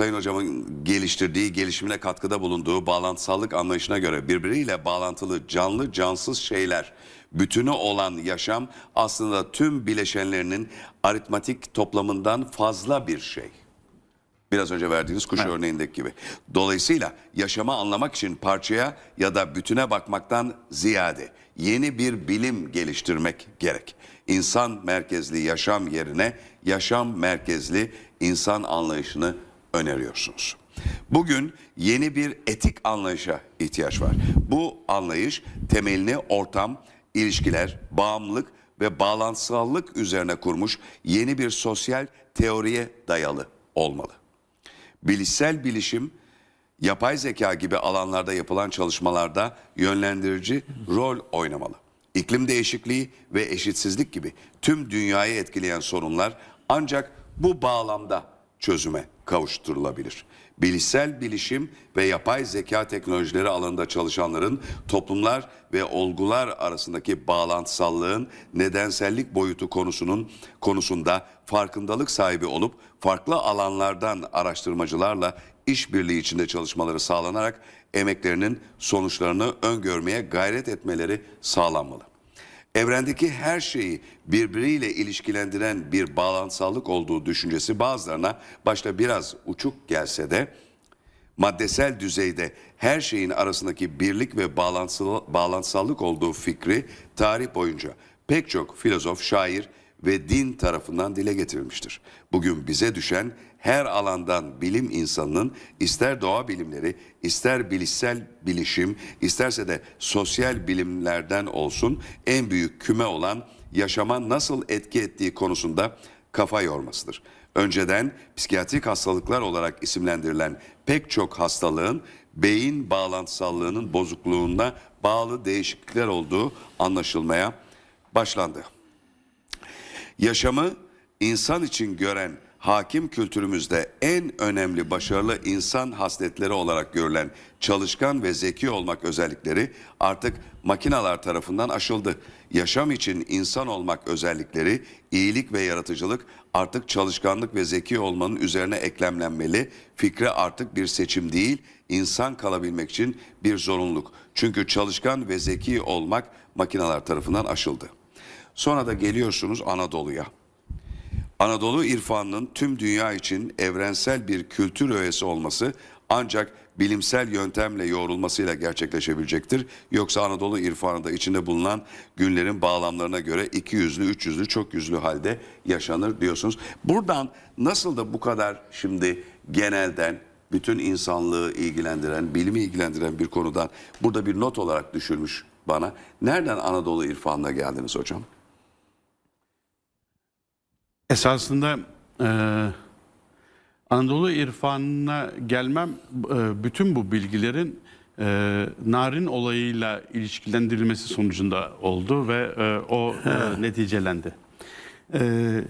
Sayın Hocam'ın geliştirdiği, gelişimine katkıda bulunduğu bağlantısallık anlayışına göre birbiriyle bağlantılı canlı cansız şeyler, bütünü olan yaşam aslında tüm bileşenlerinin aritmatik toplamından fazla bir şey. Biraz önce verdiğiniz kuş örneğindeki gibi. Dolayısıyla yaşamı anlamak için parçaya ya da bütüne bakmaktan ziyade yeni bir bilim geliştirmek gerek. İnsan merkezli yaşam yerine yaşam merkezli insan anlayışını öneriyorsunuz. Bugün yeni bir etik anlayışa ihtiyaç var. Bu anlayış temelini ortam, ilişkiler, bağımlılık ve bağlantısallık üzerine kurmuş yeni bir sosyal teoriye dayalı olmalı. Bilişsel bilişim, yapay zeka gibi alanlarda yapılan çalışmalarda yönlendirici rol oynamalı. İklim değişikliği ve eşitsizlik gibi tüm dünyayı etkileyen sorunlar ancak bu bağlamda çözüme kavuşturulabilir. Bilişsel bilişim ve yapay zeka teknolojileri alanında çalışanların toplumlar ve olgular arasındaki bağlantısallığın nedensellik boyutu konusunun konusunda farkındalık sahibi olup farklı alanlardan araştırmacılarla işbirliği içinde çalışmaları sağlanarak emeklerinin sonuçlarını öngörmeye gayret etmeleri sağlanmalı. Evrendeki her şeyi birbiriyle ilişkilendiren bir bağlantısallık olduğu düşüncesi bazılarına başta biraz uçuk gelse de maddesel düzeyde her şeyin arasındaki birlik ve bağlantısı- bağlantısallık olduğu fikri tarih boyunca pek çok filozof, şair ve din tarafından dile getirilmiştir. Bugün bize düşen her alandan bilim insanının ister doğa bilimleri, ister bilişsel bilişim, isterse de sosyal bilimlerden olsun en büyük küme olan yaşama nasıl etki ettiği konusunda kafa yormasıdır. Önceden psikiyatrik hastalıklar olarak isimlendirilen pek çok hastalığın beyin bağlantısallığının bozukluğuna bağlı değişiklikler olduğu anlaşılmaya başlandı. Yaşamı insan için gören hakim kültürümüzde en önemli başarılı insan hasletleri olarak görülen çalışkan ve zeki olmak özellikleri artık makineler tarafından aşıldı. Yaşam için insan olmak özellikleri, iyilik ve yaratıcılık artık çalışkanlık ve zeki olmanın üzerine eklemlenmeli. Fikri artık bir seçim değil, insan kalabilmek için bir zorunluluk. Çünkü çalışkan ve zeki olmak makineler tarafından aşıldı. Sonra da geliyorsunuz Anadolu'ya. Anadolu irfanının tüm dünya için evrensel bir kültür öğesi olması ancak bilimsel yöntemle yoğrulmasıyla gerçekleşebilecektir. Yoksa Anadolu irfanı da içinde bulunan günlerin bağlamlarına göre iki yüzlü, üç yüzlü, çok yüzlü halde yaşanır diyorsunuz. Buradan nasıl da bu kadar şimdi genelden bütün insanlığı ilgilendiren, bilimi ilgilendiren bir konudan burada bir not olarak düşülmüş bana. Nereden Anadolu irfanına geldiniz hocam? Esasında e, Anadolu irfanına gelmem e, bütün bu bilgilerin e, narin olayıyla ilişkilendirilmesi sonucunda oldu ve e, o e, neticelendi. E,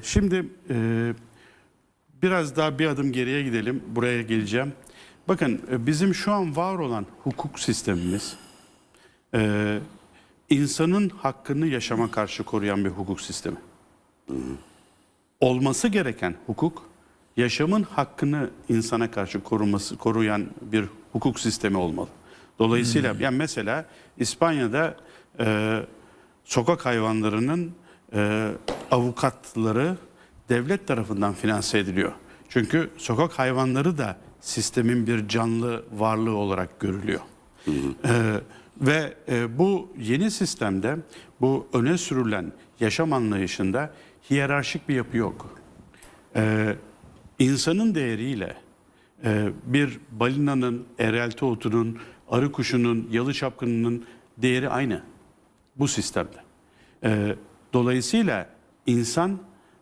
şimdi e, biraz daha bir adım geriye gidelim. Buraya geleceğim. Bakın bizim şu an var olan hukuk sistemimiz e, insanın hakkını yaşama karşı koruyan bir hukuk sistemi olması gereken hukuk yaşamın hakkını insana karşı koruması koruyan bir hukuk sistemi olmalı. Dolayısıyla yani mesela İspanya'da e, sokak hayvanlarının e, avukatları devlet tarafından finanse ediliyor. Çünkü sokak hayvanları da sistemin bir canlı varlığı olarak görülüyor. Ee, ve e, bu yeni sistemde bu öne sürülen yaşam anlayışında hiyerarşik bir yapı yok. Ee, insanın değeriyle e, bir balinanın, erelte otunun, arı kuşunun, yalı çapkınının değeri aynı bu sistemde. Ee, dolayısıyla insan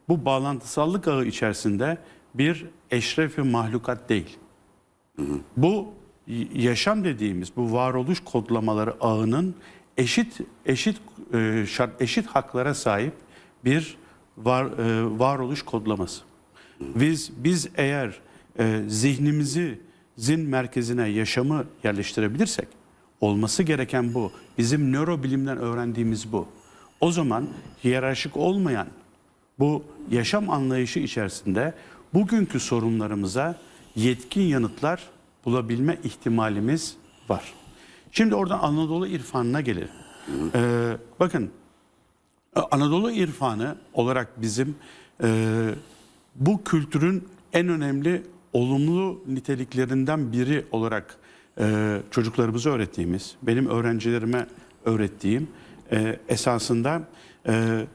bu bağlantısallık ağı içerisinde bir eşrefi mahlukat değil. Bu yaşam dediğimiz bu varoluş kodlamaları ağının eşit eşit e, eşit haklara sahip bir var e, varoluş kodlaması. Biz biz eğer e, zihnimizi zin merkezine yaşamı yerleştirebilirsek olması gereken bu. Bizim nörobilimden öğrendiğimiz bu. O zaman hiyerarşik olmayan bu yaşam anlayışı içerisinde bugünkü sorunlarımıza yetkin yanıtlar bulabilme ihtimalimiz var. Şimdi oradan Anadolu irfanına gelelim. Ee, bakın Anadolu irfanı olarak bizim e, bu kültürün en önemli olumlu niteliklerinden biri olarak e, çocuklarımıza öğrettiğimiz, benim öğrencilerime öğrettiğim e, esasında e,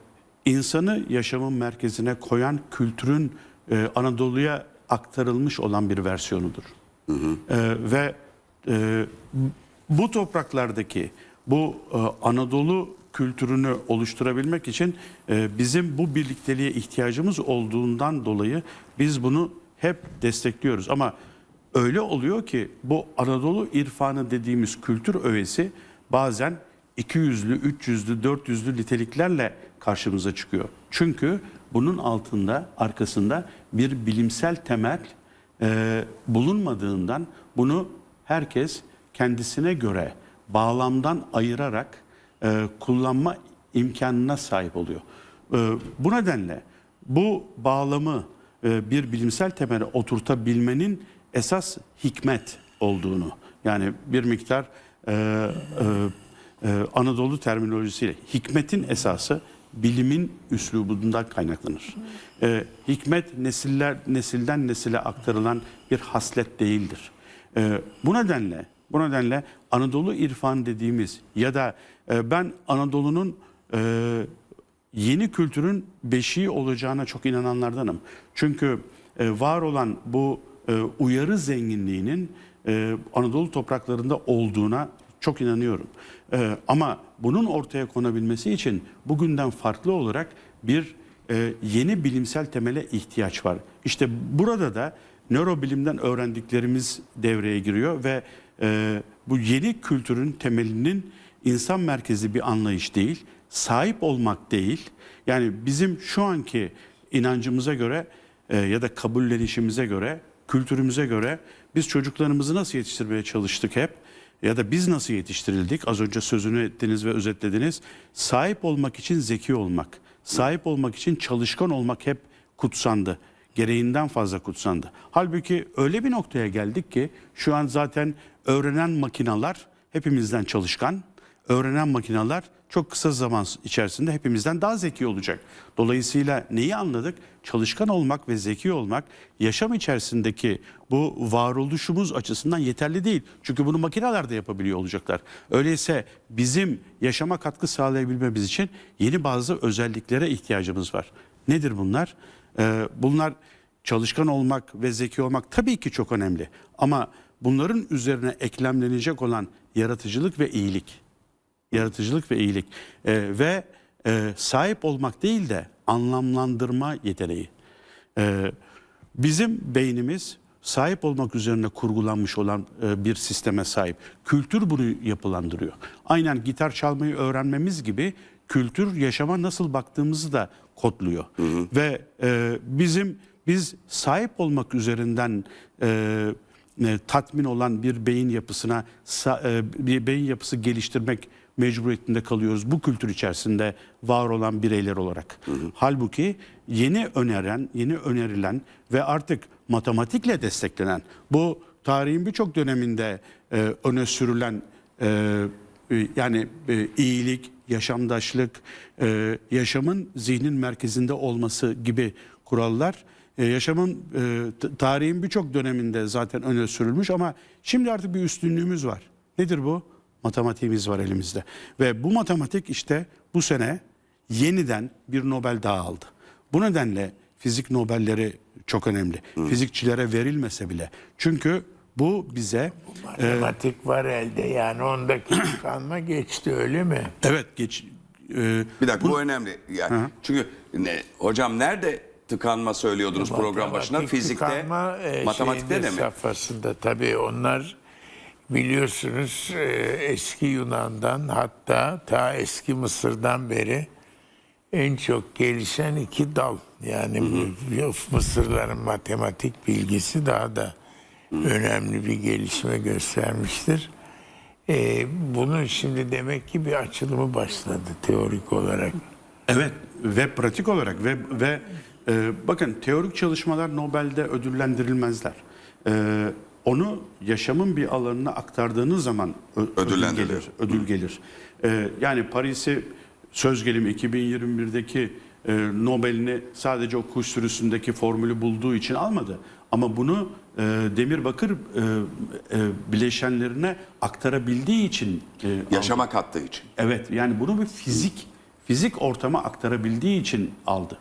insanı yaşamın merkezine koyan kültürün e, Anadolu'ya aktarılmış olan bir versiyonudur. E, ve e, bu topraklardaki bu e, Anadolu kültürünü oluşturabilmek için e, bizim bu birlikteliğe ihtiyacımız olduğundan dolayı biz bunu hep destekliyoruz. Ama öyle oluyor ki bu Anadolu irfanı dediğimiz kültür öğesi bazen 200'lü, 300'lü, 400'lü niteliklerle karşımıza çıkıyor. Çünkü bunun altında, arkasında bir bilimsel temel e, bulunmadığından bunu herkes kendisine göre bağlamdan ayırarak e, kullanma imkanına sahip oluyor. E, bu nedenle bu bağlamı e, bir bilimsel temele oturtabilmenin esas hikmet olduğunu yani bir miktar e, e, e, Anadolu terminolojisiyle hikmetin esası bilimin üslubundan kaynaklanır. E, hikmet nesiller nesilden nesile aktarılan bir haslet değildir. E, bu nedenle bu nedenle Anadolu irfan dediğimiz ya da ben Anadolu'nun e, yeni kültürün beşiği olacağına çok inananlardanım. Çünkü e, var olan bu e, uyarı zenginliğinin Anadolu topraklarında olduğuna çok inanıyorum. Ama bunun ortaya konabilmesi için bugünden farklı olarak bir yeni bilimsel temele ihtiyaç var. İşte burada da nörobilimden öğrendiklerimiz devreye giriyor ve bu yeni kültürün temelinin insan merkezi bir anlayış değil, sahip olmak değil. Yani bizim şu anki inancımıza göre e, ya da kabullenişimize göre, kültürümüze göre biz çocuklarımızı nasıl yetiştirmeye çalıştık hep? Ya da biz nasıl yetiştirildik? Az önce sözünü ettiniz ve özetlediniz. Sahip olmak için zeki olmak, sahip olmak için çalışkan olmak hep kutsandı. Gereğinden fazla kutsandı. Halbuki öyle bir noktaya geldik ki şu an zaten öğrenen makinalar hepimizden çalışkan, öğrenen makineler çok kısa zaman içerisinde hepimizden daha zeki olacak. Dolayısıyla neyi anladık? Çalışkan olmak ve zeki olmak yaşam içerisindeki bu varoluşumuz açısından yeterli değil. Çünkü bunu makineler de yapabiliyor olacaklar. Öyleyse bizim yaşama katkı sağlayabilmemiz için yeni bazı özelliklere ihtiyacımız var. Nedir bunlar? Ee, bunlar çalışkan olmak ve zeki olmak tabii ki çok önemli. Ama bunların üzerine eklemlenecek olan yaratıcılık ve iyilik yaratıcılık ve iyilik Ee, ve e, sahip olmak değil de anlamlandırma yeteneği. Ee, bizim beynimiz sahip olmak üzerine kurgulanmış olan e, bir sisteme sahip. Kültür bunu yapılandırıyor. Aynen gitar çalmayı öğrenmemiz gibi kültür yaşama nasıl baktığımızı da kodluyor. Ve e, bizim biz sahip olmak üzerinden e, e, tatmin olan bir beyin yapısına sa- e, bir beyin yapısı geliştirmek mecburiyetinde kalıyoruz bu kültür içerisinde var olan bireyler olarak. Halbuki yeni öneren, yeni önerilen ve artık matematikle desteklenen bu tarihin birçok döneminde e, öne sürülen e, e, yani e, iyilik, yaşamdaşlık, e, yaşamın zihnin merkezinde olması gibi kurallar e, yaşamın e, tarihin birçok döneminde zaten öne sürülmüş ama şimdi artık bir üstünlüğümüz var. Nedir bu? Matematiğimiz var elimizde. Ve bu matematik işte bu sene yeniden bir Nobel daha aldı. Bu nedenle fizik Nobelleri çok önemli. Fizikçilere verilmese bile. Çünkü bu bize Matematik var elde yani ondaki tıkanma geçti öyle mi? evet geç e, Bir dakika bu önemli. Yani çünkü ne, hocam nerede tıkanma söylüyordunuz program başına? Matematik Fizikte, tıkanma, e, matematikte de mi? safhasında tabii onlar biliyorsunuz e, eski Yunan'dan hatta ta eski Mısır'dan beri en çok gelişen iki dal. Yani Mısırların matematik bilgisi daha da önemli bir gelişme göstermiştir. E, bunun şimdi demek ki bir açılımı başladı teorik olarak. Evet ve pratik olarak ve ve e, bakın teorik çalışmalar Nobel'de ödüllendirilmezler. e, onu yaşamın bir alanına aktardığınız zaman ödül gelir. Ödül gelir. E, yani Paris'i söz gelimi 2021'deki e, Nobel'ini sadece o kuş sürüsündeki formülü bulduğu için almadı. Ama bunu e, demir bakır e, e, bileşenlerine aktarabildiği için e, aldı. Yaşama kattığı için. Evet yani bunu bir fizik fizik ortama aktarabildiği için aldı.